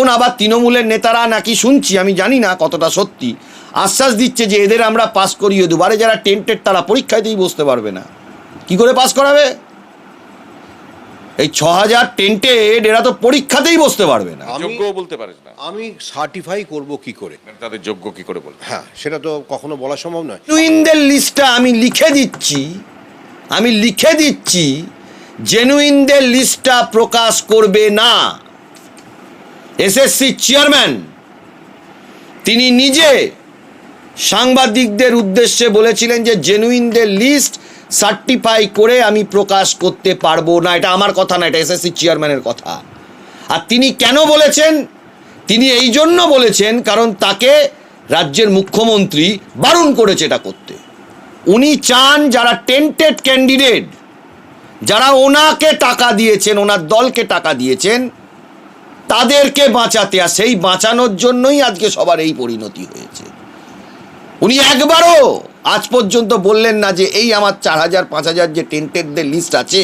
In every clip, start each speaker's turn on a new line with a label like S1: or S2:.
S1: এখন আবার তৃণমূলের নেতারা নাকি শুনছি আমি জানি না কতটা সত্যি। আশ্বাস দিচ্ছে যে এদের আমরা পাস করিয়ে দেবো। আরে যারা টেন্টেড তারা পরীক্ষাতেই বসতে পারবে না। কি করে পাস করাবে? এই ছ হাজার টেন্টেড এরা তো পরীক্ষাতেই বসতে পারবে না।
S2: আমি-
S3: যোগ্য বলতে পারিস না।
S2: আমি সার্টিফাই করব কি করে?
S3: মানে তাদের যোগ্য কি করে বলতে
S2: হ্যাঁ সেটা তো কখনো বলা সম্ভব নয়।
S1: জেনুইনদের লিস্টটা আমি লিখে দিচ্ছি। আমি লিখে দিচ্ছি জেনুইনদের লিস্টটা প্রকাশ করবে না। এসএসসি চেয়ারম্যান তিনি নিজে সাংবাদিকদের উদ্দেশ্যে বলেছিলেন যে জেনুইনদের লিস্ট সার্টিফাই করে আমি প্রকাশ করতে পারব না। এটা আমার কথা না, এটা এসএসসি চেয়ারম্যানের কথা। আর তিনি কেন বলেছেন? তিনি এই জন্য বলেছেন কারণ তাকে রাজ্যের মুখ্যমন্ত্রী বারণ করেছে এটা করতে। উনি চান যারা টেন্টেড ক্যান্ডিডেট যারা ওনাকে টাকা দিয়েছেন, ওনার দলকে টাকা দিয়েছেন তাদেরকে বাঁচাতে আর সেই বাঁচানোর জন্যই আজকে সবার এই পরিণতি হয়েছে। উনি একবারও আজ পর্যন্ত বললেন না যে এই আমার চার হাজার পাঁচ হাজার যে টেন্টেডদের লিস্ট আছে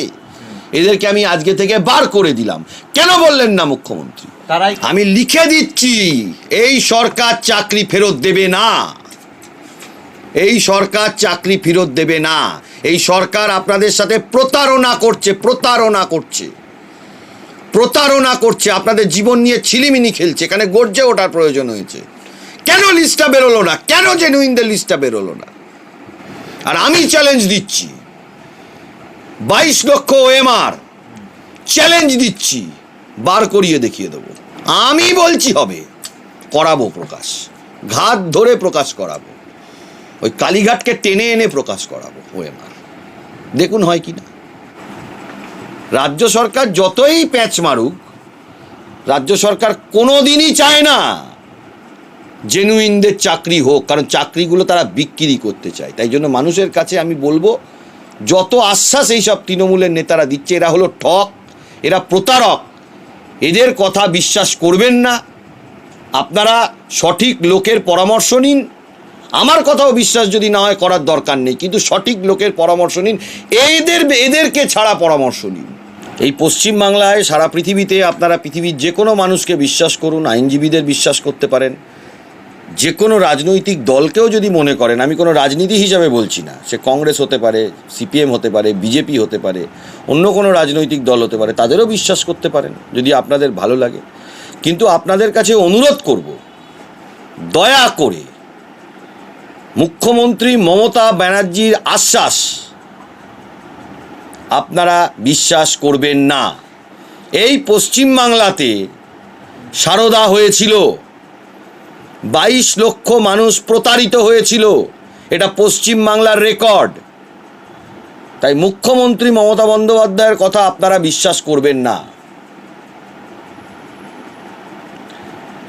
S1: এদেরকে আমি আজকে থেকে বার করে দিলাম। কেন বললেন না মুখ্যমন্ত্রী?
S4: তারাই
S1: আমি লিখে দিচ্ছি এই সরকার চাকরি ফেরত দেবে না। এই সরকার চাকরি ফেরত দেবে না। এই সরকার আপনাদের সাথে প্রতারণা করছে প্রতারণা করছে। প্রতারণা করছে, আপনাদের জীবন নিয়ে ছিলিমিনি খেলছে, এখানে গর্জে ওঠার প্রয়োজন হয়েছে। কেন লিস্টটা বেরোলো না? কেন জেনুইনদের লিস্টটা বেরোলো না? আর আমি চ্যালেঞ্জ দিচ্ছি। বাইশ লক্ষ ওএমআর চ্যালেঞ্জ দিচ্ছি। বার করিয়ে দেখিয়ে দেবো। আমি বলছি হবে। করাবো প্রকাশ। ঘাত ধরে প্রকাশ করাবো। ওই কালীঘাটকে টেনে এনে প্রকাশ করাবো ওএমআর দেখুন হয় কি না রাজ্য সরকার যতই প্যাচ মারুক, রাজ্য সরকার কোনো দিনই চায় না জেনুইনদের চাকরি হোক, কারণ চাকরিগুলো তারা বিক্রি করতে চায়। তাই জন্য মানুষের কাছে আমি বলব, যত আশ্বাস এইসব তৃণমূলের নেতারা দিচ্ছে, এরা হলো ঠক, এরা প্রতারক, এদের কথা বিশ্বাস করবেন না। আপনারা সঠিক লোকের পরামর্শ নিন, আমার কথাও বিশ্বাস যদি না হয় করার দরকার নেই, কিন্তু সঠিক লোকের পরামর্শ নিন, এদের, এদেরকে ছাড়া পরামর্শ নিন। এই পশ্চিমবাংলায় সারা পৃথিবীতে আপনারা পৃথিবীর যে কোনো মানুষকে বিশ্বাস করুন, আইনজীবীদের বিশ্বাস করতে পারেন। যে কোনো রাজনৈতিক দলকেও যদি মনে করেন, আমি কোনো রাজনীতি হিসাবে বলছি না, সে কংগ্রেস হতে পারে, সিপিএম হতে পারে, বিজেপি হতে পারে, অন্য কোনো রাজনৈতিক দল হতে পারে, তাদেরও বিশ্বাস করতে পারেন, যদি আপনাদের ভালো লাগে। কিন্তু আপনাদের কাছে অনুরোধ করব, দয়া করে মুখ্যমন্ত্রী মমতা ব্যানার্জির আশ্বাস আপনারা বিশ্বাস করবেন না। এই পশ্চিমবাংলাতে সারদা হয়েছিল। বাইশ লক্ষ মানুষ প্রতারিত হয়েছিল। এটা পশ্চিম বাংলার রেকর্ড। তাই মুখ্যমন্ত্রী মমতা বন্দ্যোপাধ্যায়ের কথা আপনারা বিশ্বাস করবেন না।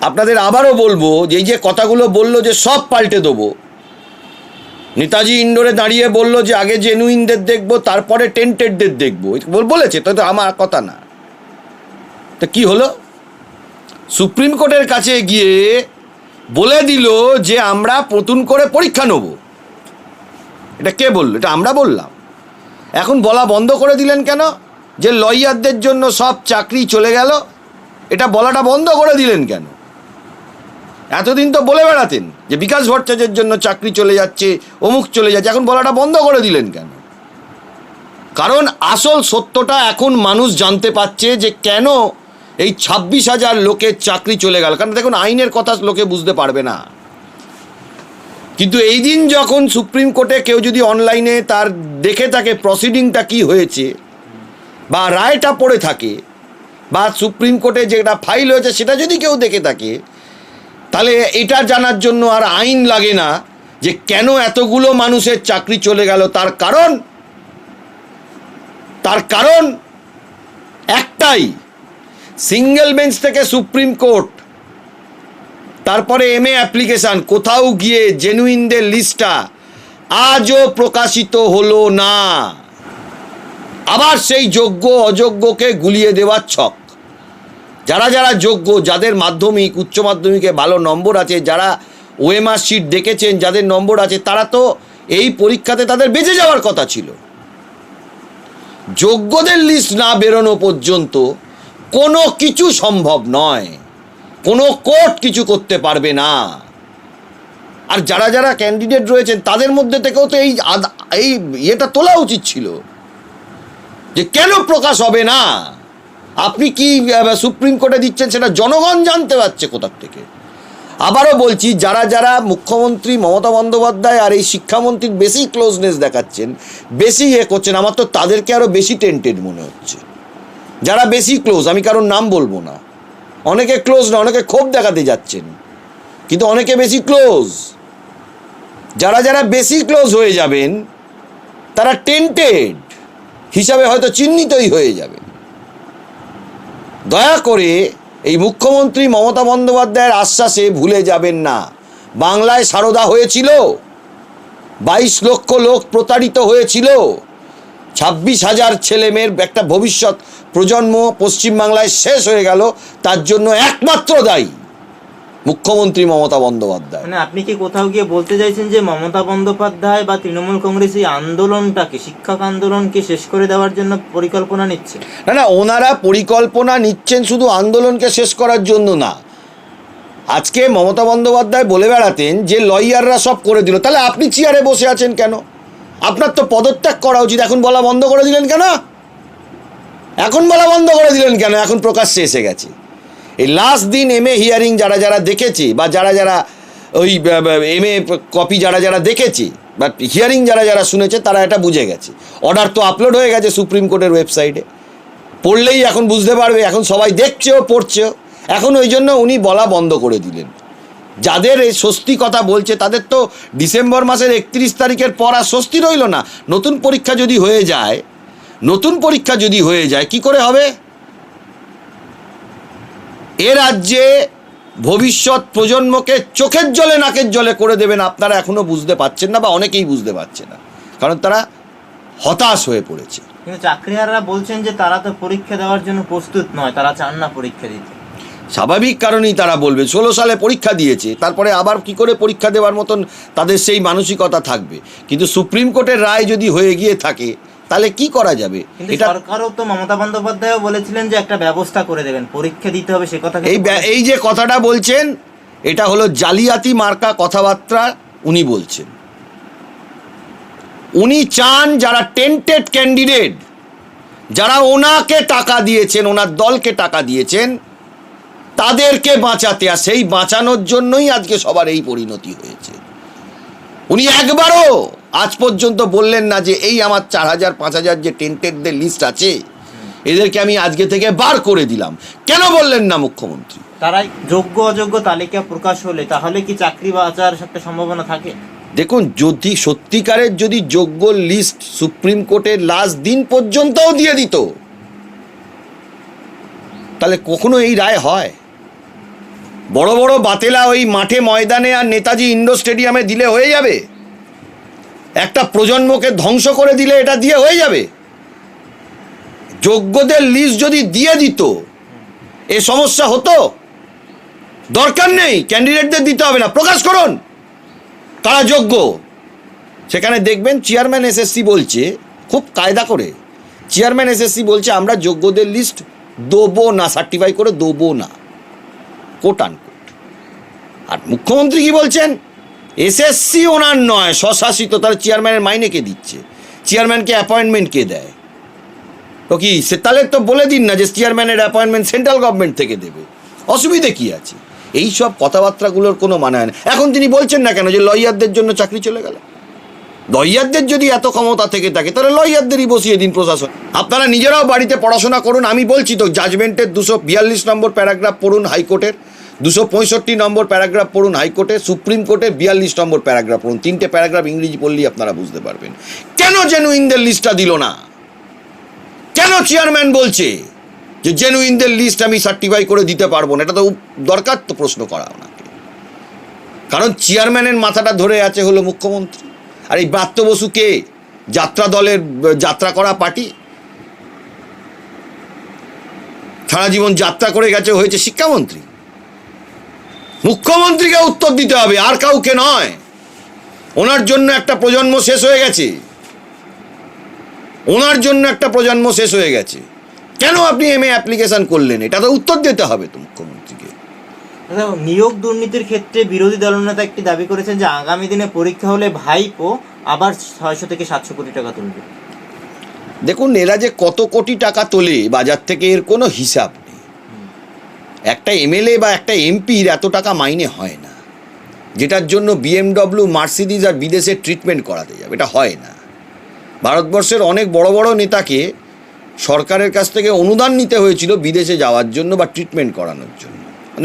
S1: আপনাদের আবারও বলব, যে যে কথাগুলো বলল যে সব পাল্টে দেবো। নেতাজি ইন্ডোরে দাঁড়িয়ে বলল যে, আগে জেনুইনদের দেখব, তারপরে টেন্টেডদের দেখব। বলেছে, তো আমার কথা না। তো কি হলো? সুপ্রিম কোর্টের কাছে গিয়ে বলে দিল যে, আমরা নতুন করে পরীক্ষা নেব। এটা কে বলল? এটা আমরা বললাম। এখন বলা বন্ধ করে দিলেন কেন? যে, লয়ারদের জন্য সব চাকরি চলে গেল, এটা বলাটা বন্ধ করে দিলেন কেন? এতদিন তো বলে বেড়াতেন যে বিকাশ ভট্টাচার্যের জন্য চাকরি চলে যাচ্ছে, অমুক চলে যাচ্ছে, এখন বলাটা বন্ধ করে দিলেন কেন? কারণ আসল সত্যটা এখন মানুষ জানতে পারছে যে কেন এই ছাব্বিশ হাজার লোকের চাকরি চলে গেল। কারণ দেখুন, আইনের কথা লোকে বুঝতে পারবে না। কিন্তু এই দিন যখন সুপ্রিম কোর্টে কেউ যদি অনলাইনে তার দেখে থাকে প্রসিডিংটা কি হয়েছে, বা রায়টা পড়ে থাকে, বা সুপ্রিম কোর্টে যেটা ফাইল হয়েছে সেটা যদি কেউ দেখে থাকে তাহলে এটা জানার জন্য আর আইন লাগে না যে কেন এতগুলো মানুষের চাকরি চলে গেল। তার কারণ তার কারণ একটাই সিঙ্গেল বেঞ্চ থেকে সুপ্রিম কোর্ট তারপরে এম এ অ্যাপ্লিকেশান কোথাও গিয়ে জেনুইনদের লিস্টটা আজও প্রকাশিত হলো না। আবার সেই যোগ্য অযোগ্যকে গুলিয়ে দেওয়ার ছক। যারা যারা যোগ্য, যাদের মাধ্যমিক, উচ্চ মাধ্যমিকে ভালো নম্বর আছে, যারা ওএমআর শিট দেখেছেন, যাদের নম্বর আছে, তারা তো এই পরীক্ষাতে তাদের বেঁচে যাওয়ার কথা ছিল। যোগ্যদের লিস্ট না বেরোনো পর্যন্ত কোনো কিছু সম্ভব নয়। কোনো কোর্ট কিছু করতে পারবে না। আর যারা যারা ক্যান্ডিডেট রয়েছেন, তাদের মধ্যে থেকেও তো এই এই ইয়েটা তোলা উচিত ছিল। যে কেন প্রকাশ হবে না? আপনি কি সুপ্রিম কোর্টে দিচ্ছেন সেটা জনগণ জানতে পারছে কোথার থেকে। আবারও বলছি, যারা যারা মুখ্যমন্ত্রী মমতা বন্দ্যোপাধ্যায় আর এই শিক্ষামন্ত্রীর বেশি ক্লোজনেস দেখাচ্ছেন, বেশি ইয়ে করছেন, আমার তো তাদেরকে আরও বেশি টেন্টেড মনে হচ্ছে। যারা বেশি ক্লোজ আমি কারোর নাম বলব না। অনেকে ক্লোজ না, অনেকে ক্ষোভ দেখাতে যাচ্ছেন। কিন্তু অনেকে বেশি ক্লোজ যারা যারা বেশি ক্লোজ হয়ে যাবেন, তারা টেন্টেড হিসাবে হয়তো চিহ্নিতই হয়ে যাবে দয়া করে এই মুখ্যমন্ত্রী মমতা বন্দ্যোপাধ্যায়ের আশ্বাসে ভুলে যাবেন না। বাংলায় সারদা হয়েছিল, বাইশ লক্ষ লোক প্রতারিত হয়েছিল, ছাব্বিশ হাজার ছেলেমেয়ের একটা ভবিষ্যৎ প্রজন্ম পশ্চিমবাংলায় শেষ হয়ে গেল, তার জন্য একমাত্র দায়ী। মুখ্যমন্ত্রী মমতা বন্দ্যোপাধ্যায়।
S4: মানে আপনি কি কোথাও গিয়ে বলতে চাইছেন যে মমতা বন্দ্যোপাধ্যায় বা তৃণমূল কংগ্রেস এই আন্দোলনটাকে শিক্ষক আন্দোলনকে শেষ করে দেওয়ার জন্য পরিকল্পনা নিচ্ছে?
S1: না না ওনারা পরিকল্পনা নিচ্ছেন শুধু আন্দোলনকে শেষ করার জন্য না। আজকে মমতা বন্দ্যোপাধ্যায় বলে বেড়াতেন যে লয়াররা সব করে দিল। তাহলে আপনি চেয়ারে বসে আছেন কেন? আপনার তো পদত্যাগ করা উচিত। এখন বলা বন্ধ করে দিলেন কেন? এখন বলা বন্ধ করে দিলেন কেন? এখন প্রকাশ্যে এসে গেছে। এই লাস্ট দিন এম এ হিয়ারিং যারা যারা দেখেছে বা যারা যারা ওই এম এ কপি যারা যারা দেখেছে বা হিয়ারিং যারা যারা শুনেছে তারা এটা বুঝে গেছে। অর্ডার তো আপলোড হয়ে গেছে সুপ্রিম কোর্টের ওয়েবসাইটে পড়লেই এখন বুঝতে পারবে, এখন সবাই দেখছেও, পড়ছেও। এখন ওই জন্য উনি বলা বন্ধ করে দিলেন। যাদের এই স্বস্তি কথা বলছে, তাদের তো ডিসেম্বর মাসের একত্রিশ তারিখের পর আর স্বস্তি রইল না। নতুন পরীক্ষা যদি হয়ে যায়, নতুন পরীক্ষা যদি হয়ে যায়, কি করে হবে? এ রাজ্যে ভবিষ্যৎ প্রজন্মকে চোখের জলে নাকের জলে করে দেবেন আপনারা এখনও বুঝতে পারছেন না বা অনেকেই বুঝতে পারছে না। কারণ তারা হতাশ হয়ে পড়েছে।
S4: কিন্তু চাকরিহাররা বলছেন যে তারা তো পরীক্ষা দেওয়ার জন্য প্রস্তুত নয় তারা চান না পরীক্ষা দিতে।
S1: স্বাভাবিক কারণেই তারা বলবে ষোলো সালে পরীক্ষা দিয়েছে তারপরে আবার কি করে পরীক্ষা দেওয়ার মতন তাদের সেই মানসিকতা থাকবে। কিন্তু সুপ্রিম কোর্টের রায় যদি হয়ে গিয়ে থাকে তাহলে কি করা যাবে? এটা
S4: সরকারও তো মমতা বন্দ্যোপাধ্যায়ও বলেছিলেন যে একটা ব্যবস্থা করে দেবেন পরীক্ষা দিতে হবে সে কথা
S1: এই এই যে কথাটা বলছেন এটা হলো জালিয়াতি মার্কা কথাবার্তা উনি বলছেন। উনি চান যারা টেন্টেড ক্যান্ডিডেট যারা ওনাকে টাকা দিয়েছেন ওনার দলকে টাকা দিয়েছেন তাদেরকে বাঁচাতে আর সেই বাঁচানোর জন্যই আজকে সবার এই পরিণতি হয়েছে। উনি একবারও আজ পর্যন্ত বললেন না যে এই আমার চার হাজার পাঁচ হাজার যে টেন্টেডদের লিস্ট আছে এদেরকে আমি আজকে থেকে বার করে দিলাম। কেন বললেন না মুখ্যমন্ত্রী?
S4: তারাই যোগ্য অযোগ্য তালিকা প্রকাশ হলে তাহলে কি চাকরি বাঁচার একটা সম্ভাবনা থাকে?
S1: দেখুন যদি সত্যিকারের যদি যোগ্য লিস্ট সুপ্রিম কোর্টের লাস্ট দিন পর্যন্তও দিয়ে দিত তাহলে কখনো এই রায় হয়? বড় বড় বাতেলা ওই মাঠে ময়দানে আর নেতাজি ইন্ডোর স্টেডিয়ামে দিলে হয়ে যাবে? একটা প্রজন্মকে ধ্বংস করে দিলে এটা দিয়ে হয়ে যাবে। যোগ্যদের লিস্ট যদি দিয়ে দিত, এ সমস্যা হতো? দরকার নেই ক্যান্ডিডেটদের দিতে হবে না, প্রকাশ করুন। তারা যোগ্য। সেখানে দেখবেন চেয়ারম্যান এসএসসি বলছে, খুব কায়দা করে চেয়ারম্যান এসএসসি বলছে, আমরা যোগ্যদের লিস্ট দেবো না সার্টিফাই করে দেবো না। কোট আনকোট আর মুখ্যমন্ত্রী কি বলছেন? এসএসসি ওনার নয়, স্বশাসিত, তার চেয়ারম্যানের মাইনে কে দিচ্ছে? চেয়ারম্যানকে অ্যাপয়েন্টমেন্ট কে দেয়? তো কি, সে তাহলে তো বলে দিন না যে চেয়ারম্যানের অ্যাপয়েন্টমেন্ট সেন্ট্রাল গভর্নমেন্ট থেকে দেবে। অসুবিধে কি আছে? এই সব কথাবার্তাগুলোর কোনো মানে হয় না। এখন তিনি বলছেন না কেন যে লয়ারদের জন্য চাকরি চলে গেল? লয়ারদের যদি এত ক্ষমতা থেকে থাকে, তাহলে লয়ারদেরই বসিয়ে দিন প্রশাসন। আপনারা নিজেরাও বাড়িতে পড়াশোনা করুন। আমি বলছি তো জাজমেন্টের দুশো বিয়াল্লিশ নম্বর প্যারাগ্রাফ পড়ুন হাইকোর্টের। দুশো পঁয়ষট্টি নম্বর প্যারাগ্রাফ পড়ুন হাইকোর্টে, সুপ্রিম কোর্টে বিয়াল্লিশ নম্বর প্যারাগ্রাফ পড়ুন। তিনটে প্যারাগ্রাফ ইংরেজি পড়লেই আপনারা বুঝতে পারবেন। কেন জেনুইনদের লিস্টটা দিল না? কেন চেয়ারম্যান বলছে যে জেনুইনদের লিস্ট আমি সার্টিফাই করে দিতে পারব না? এটা তো দরকার তো প্রশ্ন করা ওনাকে। কারণ চেয়ারম্যানের মাথাটা ধরে আছে হলো মুখ্যমন্ত্রী। আর এই ব্রাত্য বসুকে যাত্রা দলের, যাত্রা করা পার্টি? সারা জীবন যাত্রা করে গেছে হয়েছে শিক্ষামন্ত্রী। মুখ্যমন্ত্রীকে উত্তর দিতে হবে আর কাউকে নয়। ওনার জন্য একটা প্রজন্ম শেষ হয়ে গেছে। ওনার জন্য একটা প্রজন্ম শেষ হয়ে গেছে। কেন আপনি এম এ অ্যাপ্লিকেশন করলেন? এটা তো উত্তর দিতে হবে তো মুখ্যমন্ত্রীকে।
S4: নিয়োগ দুর্নীতির ক্ষেত্রে বিরোধী দলনেতা একটি দাবি করেছেন যে আগামী দিনে পরীক্ষা হলে ভাইপো আবার ছয়শো থেকে সাতশো কোটি টাকা তুলবে।
S1: দেখুন এরা যে কত কোটি টাকা তোলে বাজার থেকে এর কোনো হিসাব একটা এমএলএ বা একটা এমপির এত টাকা মাইনে হয় না। যেটার জন্য বিএমডব্লিউ মার্সিডিজ আর বিদেশে ট্রিটমেন্ট করাতে যাবে। এটা হয় না। ভারতবর্ষের অনেক বড় বড় নেতাকে সরকারের কাছ থেকে অনুদান নিতে হয়েছিল বিদেশে যাওয়ার জন্য বা ট্রিটমেন্ট করানোর জন্য।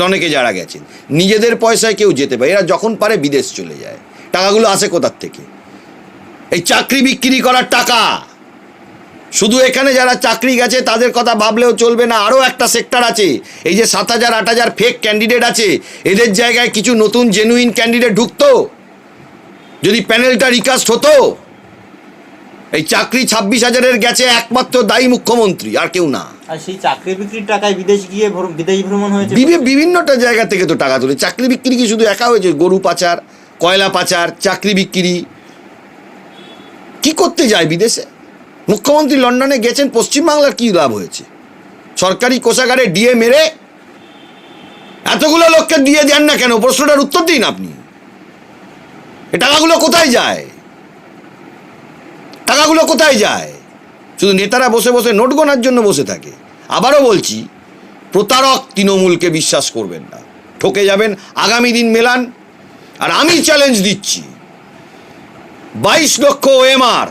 S1: অনেকে যারা গেছেন, নিজেদের পয়সায় কেউ যেতে পারে। এরা যখন পারে বিদেশ চলে যায়। টাকাগুলো আসে কোথার থেকে? এই চাকরি বিক্রি করার টাকা! শুধু এখানে যারা চাকরি গেছে তাদের কথা ভাবলেও চলবে না। আরও একটা সেক্টর আছে। এই যে সাত হাজার আট হাজার ফেক ক্যান্ডিডেট আছে। এদের জায়গায় কিছু নতুন জেনুইন ক্যান্ডিডেট ঢুকতো। যদি প্যানেলটা রিকাস্ট হতো এই চাকরি ছাব্বিশ হাজারের গেছে একমাত্র দায়ী মুখ্যমন্ত্রী আর কেউ না।
S4: আর সেই চাকরি বিক্রির টাকায় বিদেশ গিয়ে বিদেশ ভ্রমণ হয়েছে
S1: বিভিন্নটা জায়গা থেকে তো টাকা তোলে। চাকরি বিক্রি কি শুধু একা হয়েছে? গরু পাচার কয়লা পাচার চাকরি বিক্রি। কি করতে যায় বিদেশে? মুখ্যমন্ত্রী লন্ডনে গেছেন, পশ্চিমবাংলার কি লাভ হয়েছে? সরকারি কোষাগারে ডিএ মেরে এতগুলো লোককে দিয়ে দেন না কেন? প্রশ্নটার উত্তর দিন আপনি। এ টাকাগুলো কোথায় যায়? টাকাগুলো কোথায় যায়? শুধু নেতারা বসে বসে নোট গোনার জন্য বসে থাকে। আবারও বলছি, প্রতারক তৃণমূলকে বিশ্বাস করবেন না। ঠকে যাবেন, আগামী দিন মেলান। আর আমি চ্যালেঞ্জ দিচ্ছি, বাইশ লক্ষ ওএমআর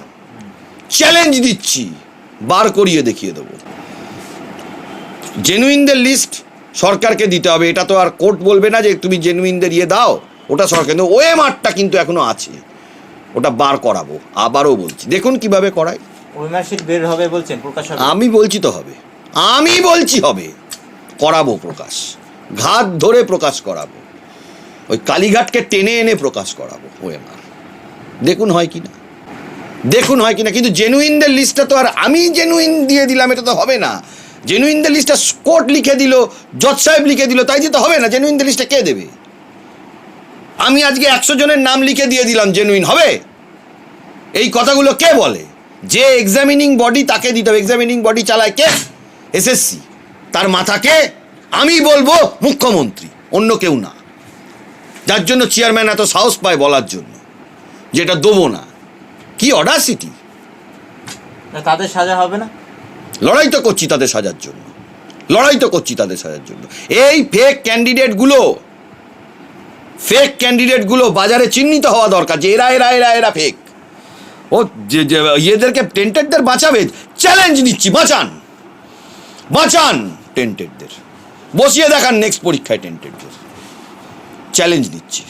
S1: চ্যালেঞ্জ দিচ্ছি। বার করিয়ে দেখিয়ে দেবো। জেনুইনদের লিস্ট সরকারকে দিতে হবে। এটা তো আর কোর্ট বলবে না যে তুমি জেনুইনদের ইয়ে দাও। ওটা সরকার কিন্তু ওএমআরটা কিন্তু এখনও আছে। ওটা বার করাবো। আবারও বলছি। দেখুন কীভাবে করায়।
S4: ওই বের হবে বলছেন প্রকাশ
S1: আমি বলছি তো হবে। আমি বলছি হবে। করাবো প্রকাশ। ঘাত ধরে প্রকাশ করাবো। ওই কালীঘাটকে টেনে এনে প্রকাশ করাবো। ও আমার দেখুন হয় কি না দেখুন হয় কি না কিন্তু জেনুইনদের লিস্টটা তো আর আমি জেনুইন দিয়ে দিলাম, এটা তো হবে না। জেনুইনদের লিস্টটা কোর্ট লিখে দিল, জজ সাহেব লিখে দিল, তাই দিয়ে তো হবে না জেনুইনদের লিস্টটা কে দেবে? আমি আজকে একশো জনের নাম লিখে দিয়ে দিলাম জেনুইন হবে? এই কথাগুলো কে বলে? যে এক্সামিনিং বডি তাকে দিতে হবে। এক্সামিনিং বডি চালায় কে? এসএসসি তার মাথাকে আমি বলব মুখ্যমন্ত্রী, অন্য কেউ না। যার জন্য চেয়ারম্যান এত সাহস পায় বলার জন্য, যেটা দেবো না। কি অডাসিটি
S4: তাদের সাজা হবে না।
S1: লড়াই তো করছি তাদের সাজার জন্য। লড়াই তো করছি তাদের সাজার জন্য। এই ফেক ক্যান্ডিডেটগুলো ফেক ক্যান্ডিডেটগুলো বাজারে চিহ্নিত হওয়া দরকার যে এরা এরা এরা এরা ফেক ও যে যে ইয়েদেরকে টেন্টেডদের বাঁচাবে চ্যালেঞ্জ নিচ্ছি বাঁচান। বাঁচান টেন্টেডদের বসিয়ে দেখান নেক্সট পরীক্ষায় টেন্টেডদের চ্যালেঞ্জ নিচ্ছি।